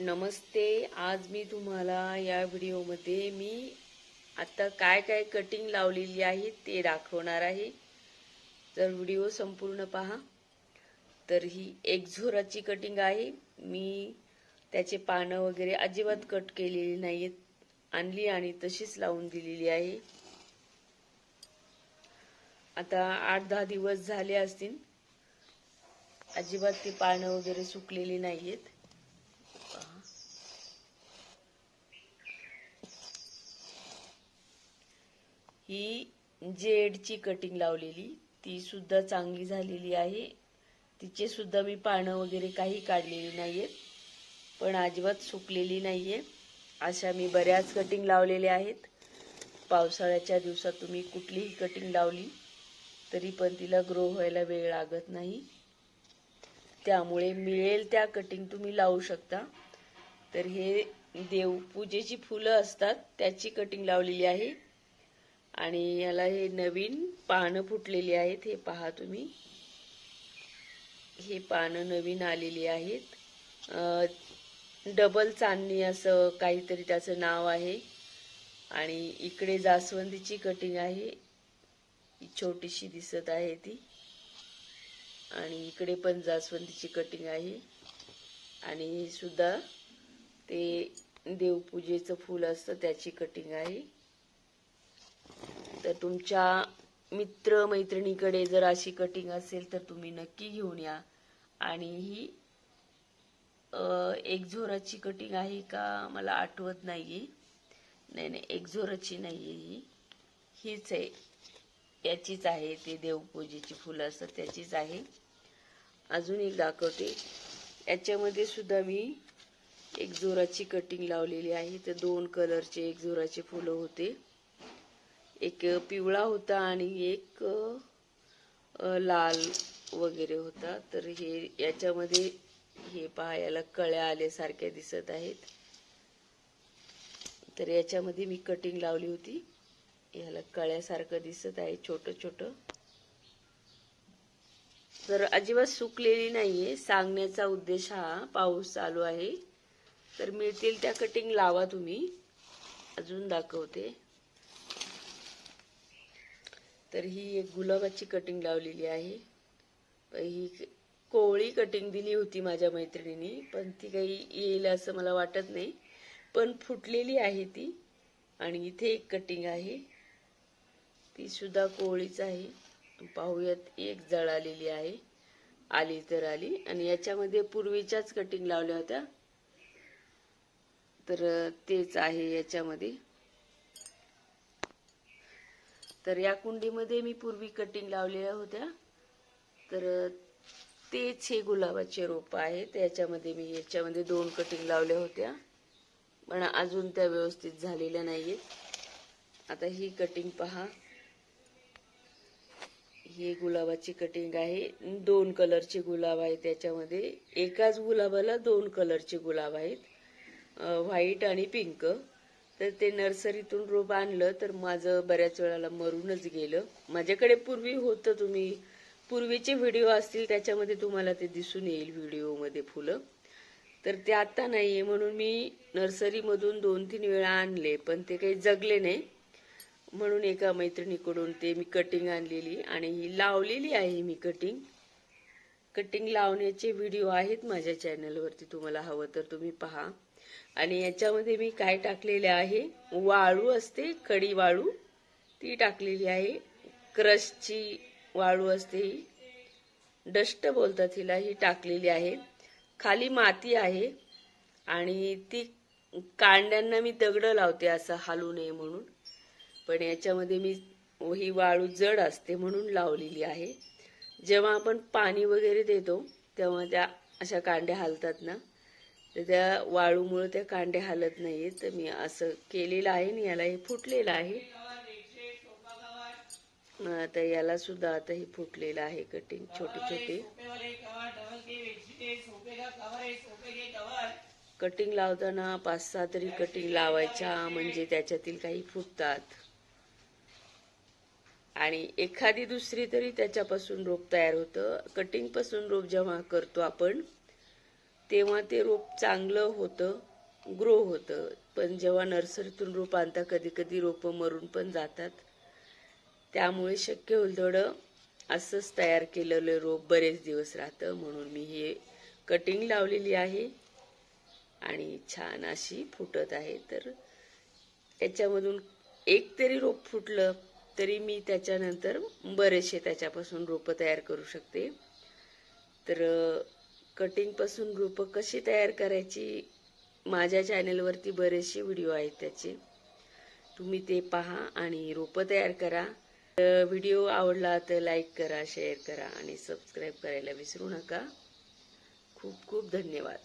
नमस्ते आज मी तुम्हाला या व्हिडिओमध्ये मी आता काय काय कटिंग लावलेली आहे ते दाखवणार आहे. तर व्हिडिओ संपूर्ण पहा तर ही एक झोराची कटिंग आहे. मी त्याचे पानं वगैरे अजिबात कट केलेली नाहीत आणली आणि तशीच लावून दिलेली आहे. आता आठ दहा दिवस झाले असतील. अजिबात ती पानं वगैरे सुकलेली नाहीयेत. ही जेडची कटिंग लावलेली ती सुद्धा चांगली झालेली आहे. तिचे सुद्धा मी पानं वगैरे काही काढलेली नाहीयेत पण अजिबात सुकलेली नाहीये. अशा मी बऱ्याच कटिंग लावलेल्या आहेत. पावसाळ्याच्या दिवसात तुम्ही कुठलीही कटिंग लावली तरी पण तिला ग्रो व्हायला वेळ लागत नाही. त्यामुळे मिळेल त्या कटिंग तुम्ही लावू शकता. तर हे देवपूजेची फुलं असतात त्याची कटिंग लावलेली आहे. आणि याला हे नवीन पानं फुटलेली आहेत हे पहा तुम्ही. हे पानं नवीन आलेली आहेत. डबल चांदणी असं काहीतरी त्याचं नाव आहे. आणि इकडे जास्वंदीची कटिंग आहे. छोटीशी दिसत आहे ती. आणि इकडे पण जास्वंदीची कटिंग आहे. आणि हे सुद्धा ते देवपूजेचं फूल असतं त्याची कटिंग आहे. तर तुमच्या मित्र मैत्रिणीकडे जर अशी कटिंग असेल तर तुम्ही नक्की घेऊन या. आणि ही एक झोराची कटिंग आहे का मला आठवत नाहीये. नाही नाही एक झोराची नाही आहे ही. हीच आहे. याचीच आहे ते देवपूजेची फुलं असतात त्याचीच आहे. अजून एक दाखवते. याच्यामध्ये सुद्धा मी एक जोराची कटिंग लावलेली आहे. तर दोन कलरचे एक जोराचे फुलं होते. एक पिवळा होता आणि एक लाल वगैरे होता. तर हे याच्यामध्ये हे पाहायला कळ्या आल्यासारख्या दिसत आहेत. तर याच्यामध्ये मी कटिंग लावली होती. याला कळ्यासारखं दिसत आहे छोटं छोटं तर अजिबात सुकलेली नाहीये. सांगण्याचा उद्देश हा पाऊस चालू आहे. तर मिळतील त्या कटिंग लावा तुम्ही. अजून दाखवते. तर ही एक गुलाबाची कटिंग लावलेली आहे. ही कोवळी कटिंग दिली होती माझ्या मैत्रिणीने पण ती काही येईल असं मला वाटत नाही. पण फुटलेली आहे ती आणि इथे एक कटिंग आहे. ती सुद्धा कोवळीच आहे. पाहूयात एक जळालेली आहे. आली तर आली. आणि याच्यामध्ये पूर्वीच्याच कटिंग लावल्या होत्या. तर तेच आहे याच्यामध्ये. तर या कुंडीमध्ये मी पूर्वी कटिंग लावलेल्या होत्या. तर तेच हे गुलाबाचे रोप आहेत. याच्यामध्ये मी याच्यामध्ये दोन कटिंग लावल्या होत्या. पण अजून त्या व्यवस्थित झालेल्या नाहीयेत. आता ही कटिंग पहा. ही गुलाबाची कटिंग आहे. दोन कलरचे गुलाब आहे त्याच्यामध्ये. एकाच गुलाबाला दोन कलरचे गुलाब आहेत. व्हाईट आणि पिंक तर ते नर्सरीतून रोप आणलं तर माझं बऱ्याच वेळाला मरूनच गेलं. माझ्याकडे पूर्वी होतं तुम्ही. पूर्वीचे व्हिडिओ असतील त्याच्यामध्ये तुम्हाला ते दिसून येईल व्हिडिओमध्ये फुलं. तर ते आत्ता नाही आहे म्हणून मी नर्सरीमधून दोन तीन वेळा आणले पण ते काही जगले नाही. म्हणून एका मैत्रिणीकडून ते मी कटिंग आणलेली आणि ही लावलेली आहे मी कटिंग कटिंग लावण्याचे व्हिडिओ आहेत माझ्या चॅनलवरती तुम्हाला हवं तर तुम्ही पहा. आणि याच्यामध्ये मी काय टाकलेले आहे? वाळू असते खडी वाळू. ती टाकलेली आहे. क्रशची वाळू असते ही. डस्ट बोलतात हिला ही टाकलेली आहे. खाली माती आहे. आणि ती कांड्यांना मी दगडं लावते असं हालू नये म्हणून. पण याच्यामध्ये मी ही वाळू जड असते म्हणून लावलेली आहे. जेव्हा आपण पाणी वगैरे देतो तेव्हा त्या अशा कांड्या हलतात ना. तर त्या वाळूमुळे त्या कांड्या हलत नाही तर मी असं केलेलं आहे आणि याला हे फुटलेलं आहे. आता याला सुद्धा आता हे फुटलेलं आहे कटिंग छोटे छोटे. कटिंग लावताना पाच सहा तरी कटिंग लावायच्या म्हणजे त्याच्यातील काही फुटतात. आणि एखादी दुसरी तरी त्याच्यापासून रोप तयार होतं. कटिंगपासून रोप जेव्हा करतो आपण तेव्हा ते रोप चांगलं होतं ग्रो होतं. पण जेव्हा नर्सरीतून रोप आणता कधी कधी रोपं मरून पण जातात. त्यामुळे शक्य होईल थोडं असंच तयार केलेलं रोप बरेच दिवस राहतं. म्हणून मी हे कटिंग लावलेली आहे. आणि छान अशी फुटत आहे. तर याच्यामधून एक तरी रोप फुटलं तरी मी त्याच्यानंतर बरेचसे त्याच्यापासून रोपं तयार करू शकते. तर कटिंगपासून रोपं कशी तयार करायची माझ्या चॅनलवरती बरेचसे व्हिडिओ आहेत त्याचे. तुम्ही ते पहा आणि रोपं तयार करा. तर व्हिडिओ आवडला तर लाईक करा शेअर करा आणि सबस्क्राईब करायला विसरू नका. खूप खूप धन्यवाद.